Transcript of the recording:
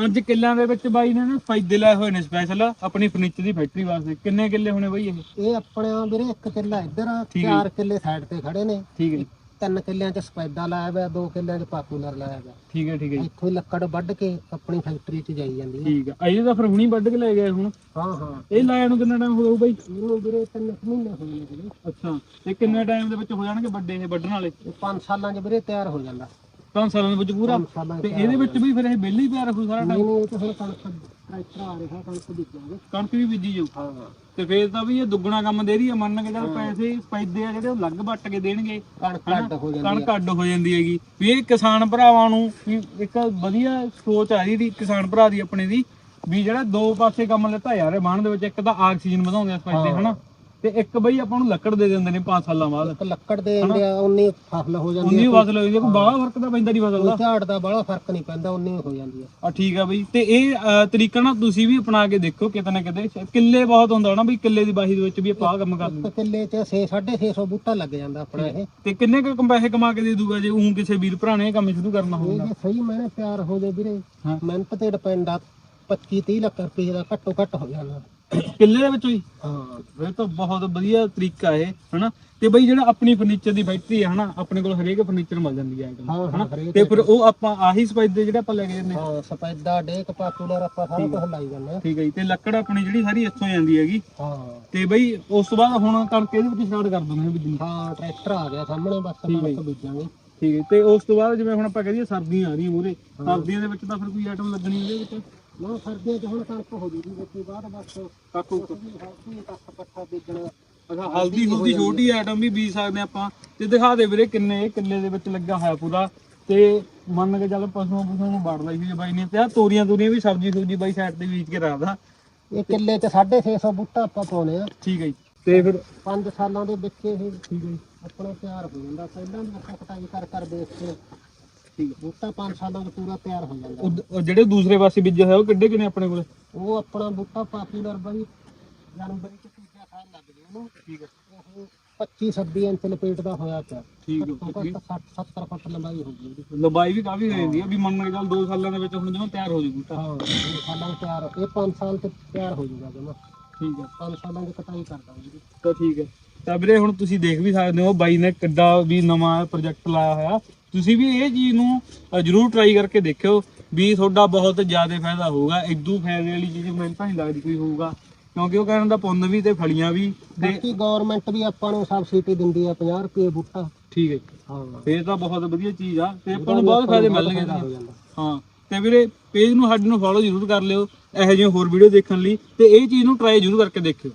ਪੰਜ ਕਿੱਲਿਆਂ ਦੇ ਵਿੱਚ ਬਾਈ ਨੇ ਨਾ ਫਾਇਦੇ ਲਾਏ ਹੋਏ ਨੇ ਸਪੈਸ਼ਲ ਆਪਣੀ ਫਰਨੀਚਰ ਦੀ ਫੈਕਟਰੀ ਵਾਸਤੇ। ਕਿੰਨੇ ਕਿੱਲੇ ਹੋਣੇ ਬਾਈ ਇਹ? ਇਹ ਆਪਣੇ ਵੀਰੇ ਇੱਕ ਕਿੱਲਾ ਇੱਧਰ ਆ, ਠੀਕ ਹੈ। ਚਾਰ ਕਿੱਲੇ ਸਾਈਡ ਤੇ ਖੜੇ ਨੇ। ਠੀਕ ਹੈ ਤਿੰਨ ਕਿੱਲਿਆਂ 'ਚ ਸਪੈਦਾ ਲਾਇਆ ਹੋਇਆ ਦੋ ਕਿੱਲਿਆਂ 'ਚ ਪਾਪੂਲਰ ਲਾਇਆ ਹੋਇਆ। ਠੀਕ ਹੈ ਠੀਕ ਹੈ ਜੀ, ਇੱਥੋਂ ਹੀ ਲੱਕੜ ਵੱਢ ਕੇ ਆਪਣੀ ਫੈਕਟਰੀ 'ਚ ਜਾਈ ਜਾਂਦੀ ਹੈ। ਠੀਕ ਹੈ। ਇਹਦੇ ਤਾਂ ਫਿਰ ਹੁਣੀ ਵੱਢ ਕੇ ਲੈ ਗਏ ਹੁਣ? ਹਾਂ ਹਾਂ। ਇਹ ਲਾਇਆ ਨੂੰ ਕਿੰਨਾ ਟਾਈਮ ਹੋ ਗਿਆ ਬਾਈ? ਇਹਨੂੰ ਵੀਰੇ ਤਿੰਨ ਕੁ ਮਹੀਨੇ ਹੋਏ ਨੇ ਵੀਰੇ। ਅੱਛਾ। ਤੇ ਕਿੰਨੇ ਟਾਈਮ ਦੇ ਵਿੱਚ ਹੋ ਜਾਣਗੇ ਵੱਡੇ ਇਹ ਵੱਢਣ ਵਾਲੇ? ਇਹ ਪੰਜ ਸਾਲਾਂ 'ਚ ਵੀਰੇ ਤਿਆਰ ਹੋ ਜਾਂਦਾ। ਪੰਜ ਸਾਲਾਂ ਦੇ ਵਿੱਚ ਪੂਰਾ ਪੰਜ ਸਾਲਾਂ 'ਚ ਤੇ ਇਹਦੇ ਹੋ ਵਿੱਚ ਵੀ ਫਿਰ ਇਹ ਬਿੱਲ ਹੀ ਪਿਆ ਰੱਖੂ ਸਾਰਾ। ਟਾਈਮ ਨਹੀਂ ਇਹ ਤਾਂ ਹੁਣ ਕਣਕ ਟਰੈਕਟਰ ਆ ਰਿਹਾ ਕਣਕ ਬੀਜਾਂਗੇ ਕਣਕ ਵੀ ਬੀਜੀ ਜਾਊ। ਹਾਂ ਹਾਂ। ਤੇ ਫੇਰ ਤਾਂ ਵੀ ਇਹ ਦੁੱਗਣਾ ਕੰਮ ਦੇ ਰਹੀ ਆ ਮੰਨ ਕੇ ਚੱਲ ਪੈਸੇ ਫਾਇਦੇ ਆ ਜਿਹੜੇ ਉਹ ਲੱਗ ਵੱਟ ਕੇ ਦੇਣਗੇ। ਕਣਕ ਹਨਾ? ਹੋ ਜਾਂਦੀ ਹੈ ਕਣਕ ਅੱਡ ਹੋ ਜਾਂਦੀ ਹੈਗੀ। ਵੀ ਇਹ ਕਿਸਾਨ ਭਰਾਵਾਂ ਨੂੰ ਵੀ ਇੱਕ ਵਧੀਆ ਸੋਚ ਆ ਰਹੀ ਕਿਸਾਨ ਭਰਾ ਦੀ ਆਪਣੇ ਦੀ ਵੀ ਜਿਹੜਾ ਦੋ ਪਾਸੇ ਕੰਮ ਲੱਤਾ ਯਾਰ ਇਹ ਬਾਣ ਦੇ ਵਿੱਚ ਇੱਕ ਤਾਂ ਆਕਸੀਜਨ ਵਧਾਉਂਦੇ ਆ ਫਾਇਦੇ ਹਨਾ? ਤੇ ਇੱਕ ਬਈ ਆਪਾਂ ਨੂੰ ਲੱਕੜ ਦੇ ਦਿੰਦੇ ਨੇ 5 ਸਾਲਾਂ ਬਾਅਦ। ਇੱਕ ਲੱਕੜ ਦੇ ਦਿੰਦੇ ਆ ਉਨੀ ਫਸਲ ਹੋ ਜਾਂਦੀ ਉਨੀ ਹੈ ਫਸਲ ਹੋਈ ਕੋਈ ਬਾਹਲਾ ਫ਼ਰਕ ਤਾਂ ਪੈਂਦਾ ਨਹੀਂ ਫਸਲ ਦਾ। ਝਾੜ ਦਾ ਬੜਾ ਫ਼ਰਕ ਨਹੀਂ ਪੈਂਦਾ ਉਨੀ ਹੋ ਜਾਂਦੀ ਹੈ ਆ ਠੀਕ ਆ ਬਈ। ਤੇ ਇਹ ਤਰੀਕਾ ਨਾ ਤੁਸੀਂ ਵੀ ਅਪਣਾ ਕੇ ਦੇਖੋ ਕਿਤੇ ਨਾ ਕਿਤੇ। ਕਿੱਲੇ ਬਹੁਤ ਹੁੰਦਾ ਨਾ ਬਈ ਕਿੱਲੇ ਦੀ ਬਾਹੀ ਦੇ ਵਿੱਚ ਵੀ ਆਪਾਂ ਕੰਮ ਕਰ ਇੱਕ ਕਿੱਲੇ 'ਚ 6 650 ਬੂਟਾ ਲੱਗ ਜਾਂਦਾ ਆਪਣਾ ਇਹ। ਤੇ ਕਿੰਨੇ ਕੁ ਪੈਸੇ ਕਮਾ ਕੇ ਦੇ ਦੂਗਾ ਜੇ ਉਂ ਕਿਸੇ ਵੀਰ ਭਰਾ ਨੇ ਇਹ ਕੰਮ ਸ਼ੁਰੂ ਕਰਨਾ ਇਹ ਹੋਊਗਾ? ਜੇ ਸਹੀ ਮੈਨੇ ਤਿਆਰ ਹੋ ਜਾਏ ਵੀਰੇ ਹਾਂ। ਮਿਹਨਤ ਤੇ ਡਿਪੈਂਡ ਆ। 25 30 ਲੱਖ ਰੁਪਏ ਦਾ ਘੱਟੋ ਘੱਟ ਹੋ ਜਾਂਦਾ ਕਿੱਲੇ ਦੇ ਵਿੱਚ ਵੀ ਹਾਂ ਇਹ ਤਾਂ ਬਹੁਤ ਵਧੀਆ ਤਰੀਕਾ ਹੈ ਹਨਾ? ਤੇ ਬਈ ਜਿਹੜਾ ਆਪਣੀ ਫਰਨੀਚਰ ਦੀ ਫੈਕਟਰੀ ਹੈ ਹਨਾ? ਆਪਣੇ ਕੋਲ ਹਰੇਕ ਫਰਨੀਚਰ ਮਿਲ ਜਾਂਦੀ ਹੈ ਹਾਂ ਹਾਂ ਹਨਾ? ਹਰੇਕ ਤੇ ਫਿਰ ਉਹ ਆਪਾਂ ਆਹੀ ਸਪਾਈਸ ਦੇ ਜਿਹੜਾ ਆਪਾਂ ਲੈ ਕੇ ਜਾਂਦੇ ਹਾਂ। ਹਾਂ ਸਪੈਦਾ ਡੇਕ ਪਾਪੂਲਰ ਆਪਾਂ ਸਾਰਾ ਕੁਝ ਲਾਈ ਜਾਂਦੇ ਆ ਠੀਕ ਹੈ ਜੀ ਤੇ ਲੱਕੜ ਆਪਣੀ ਜਿਹੜੀ ਸਾਰੀ ਇੱਥੋਂ ਜਾਂਦੀ ਹੈਗੀ। ਹਾਂ। ਤੇ ਬਈ ਉਸ ਤੋਂ ਬਾਅਦ ਹੁਣ ਕਣਕ ਇਹਦੇ ਵਿੱਚ ਸਟਾਰਟ ਕਰ ਦਿੰਦੇ ਹਾਂ ਬੀਜਣੀ। ਹਾਂ ਟਰੈਕਟਰ ਆ ਗਿਆ ਸਾਹਮਣੇ ਬਸ ਠੀਕ ਹੈ ਕਣਕ ਬੀਜਾਂਗੇ। ਠੀਕ ਹੈ ਤੇ ਉਸ ਤੋਂ ਬਾਅਦ ਜਿਵੇਂ ਹੁਣ ਆਪਾਂ ਕਹਦੇ ਸਰਦੀਆਂ ਆ ਰਹੀਆਂ ਮੂਰੇ ਸਰਦੀਆਂ ਦੇ ਵਿੱਚ ਤਾਂ ਫਿਰ ਕੋਈ ਆਈਟਮ ਲੱਗਣੀ ਉਹਦੇ ਵਿੱਚ? ਨਾ ਸਰਦੀਆਂ 'ਚ ਹੁਣ ਕਣਕ ਹੋ ਜੂਗੀ ਵਿੱਚ ਬਾਅਦ ਬਸ ਕਾਕੂ। ਹਲਕੀ ਕੱਖ ਪੱਠਾ ਬੀਜਣਾ ਹਲਦੀ ਹੁਲਦੀ ਛੋਟੀ ਆਈਟਮ ਵੀ ਬੀਜ ਸਕਦੇ ਆਪਾਂ। ਤੇ ਦਿਖਾ ਦੇ ਵੀਰੇ ਕਿੰਨੇ ਕਿੱਲੇ ਦੇ ਵਿੱਚ ਲੱਗਾ ਹੋਇਆ ਪੂਰਾ। ਤੇ ਮੰਨ ਕੇ ਚੱਲ ਪਸ਼ੂਆਂ ਪਸ਼ੂਆਂ ਨੂੰ ਵੜ ਲਈ ਸੀ ਬਾਈ ਨੇ। ਤੇ ਆ ਤੋਰੀਆਂ ਤੋਰੀਆਂ ਵੀ ਸਬਜ਼ੀ ਸੁਬਜੀ ਬਾਈ ਸਾਈਡ ਤੇ ਬੀਜ ਕੇ ਰੱਖਦਾ ਇਹ ਕਿੱਲੇ 'ਚ 650 ਬੂਟਾ ਆਪਾਂ ਪਾਉਨੇ ਆ। ਠੀਕ ਹੈ ਜੀ। ਤੇ ਫਿਰ 5 ਸਾਲਾਂ ਦੇ ਵਿੱਚ ਇਹ ਠੀਕ ਹੈ ਜੀ। ਆਪਣਾ ਤਿਆਰ ਹੋ ਜਾਂਦਾ। ਪਹਿਲਾਂ ਵੀ ਆਪਾਂ ਕਟਾਈ ਕਰ ਕਰ ਦੇਖ ਕੇ ਠੀਕ ਬੂਟਾ 5 ਸਾਲਾਂ ਦਾ ਪੂਰਾ ਤਿਆਰ ਹੋ ਜਾਂਦਾ। ਉਹ ਉਹ ਜਿਹੜੇ ਦੂਸਰੇ ਪਾਸੇ ਬੀਜੇ ਹੋਇਆ ਉਹ ਕਿੱਡੇ ਕਿਨੇ ਆਪਣੇ ਕੋਲੇ? ਉਹ ਆਪਣਾ ਬੂਟਾ ਪਾਪੂਲਰ ਬਈ ਜਨਵਰੀ ਚ ਤੀਜਾ ਸਾਲ ਲੱਗ ਗਿਆ ਉਹਨੂੰ। ਠੀਕ ਹੈ ਉਹ 25 26 ਇੰਚ ਲਪੇਟ ਦਾ ਹੋਇਆ ਪਿਆ। ਠੀਕ ਹੈ ਘੱਟੋ ਘੱਟ 60 70 ਫੁੱਟ ਲੰਬਾਈ ਹੋ ਗਈ ਉਹਦੀ। ਲੰਬਾਈ ਵੀ ਕਾਫੀ ਹੋ ਜਾਂਦੀ ਹੈ ਵੀ ਮੰਨ ਕੇ ਚੱਲ 2 ਸਾਲਾਂ ਦੇ ਵਿੱਚ ਹੁਣ ਜਦੋਂ ਤਿਆਰ ਹੋ ਜੂ ਬੂਟਾ। ਹਾਂ ਦੋ ਸਾਲਾਂ 'ਚ ਤਿਆਰ ਇਹ 5 ਸਾਲ ਤੇ ਤਿਆਰ ਹੋ ਜਾਊਗਾ ਜਮਾ। ਠੀਕ ਹੈ 5 ਸਾਲਾਂ ਦੀ ਕਟਾਈ ਕਰ ਦਾਂਗੇ ਜੀ। ਤਾਂ ਠੀਕ ਹੈ ਤਾਂ ਵੀਰੇ ਹੁਣ ਤੁਸੀਂ ਦੇਖ ਵੀ ਸਕਦੇ ਹੋ ਬਾਈ ਨੇ ਕਿੱਡਾ ਵੀ ਨਵਾਂ ਪ੍ਰੋਜੈਕਟ ਲਾਇਆ ਹੋਇਆ। ਤੁਸੀਂ ਵੀ ਇਹ ਚੀਜ਼ ਨੂੰ ਅ, ਜ਼ਰੂਰ ਟਰਾਈ ਕਰਕੇ ਦੇਖਿਓ ਵੀ ਤੁਹਾਡਾ ਬਹੁਤ ਜ਼ਿਆਦਾ ਫਾਇਦਾ ਹੋਊਗਾ। ਇਦੋਂ ਫਾਇਦੇ ਵਾਲੀ ਚੀਜ਼ ਮੈਨੂੰ ਤਾਂ ਨਹੀਂ ਲੱਗਦੀ ਕੋਈ ਹੋਊਗਾ। ਕਿਉਂਕਿ ਉਹ ਕਹਿਣ ਦਾ ਪੁੰਨ ਵੀ ਤੇ ਫਲੀਆਂ ਵੀ ਤੇ ਬਾਕੀ ਗਵਰਨਮੈਂਟ ਵੀ ਆਪਾਂ ਨੂੰ ਸਬਸਿਡੀ ਦਿੰਦੀ ਆ 50 ਰੁਪਏ ਬੂਟਾ। ਠੀਕ ਹੈ ਜੀ। ਹਾਂ। ਫੇਰ ਤਾਂ ਬਹੁਤ ਵਧੀਆ ਚੀਜ਼ ਆ ਤੇ ਆਪਾਂ ਨੂੰ ਬਹੁਤ ਫਾਇਦੇ ਮਿਲਣਗੇ ਇਹਦੇ। ਜਾਂਦਾ। ਹਾਂ। ਤੇ ਵੀਰੇ ਪੇਜ ਨੂੰ ਸਾਡੇ ਨੂੰ ਫੋਲੋ ਜ਼ਰੂਰ ਕਰ ਲਿਓ ਇਹੋ ਜਿਹੇ ਹੋਰ ਵੀਡੀਓ ਦੇਖਣ ਲਈ ਤੇ ਇਹ ਚੀਜ਼ ਨੂੰ ਟਰਾਈ ਜ਼ਰੂਰ ਕਰਕੇ ਦੇਖਿਓ।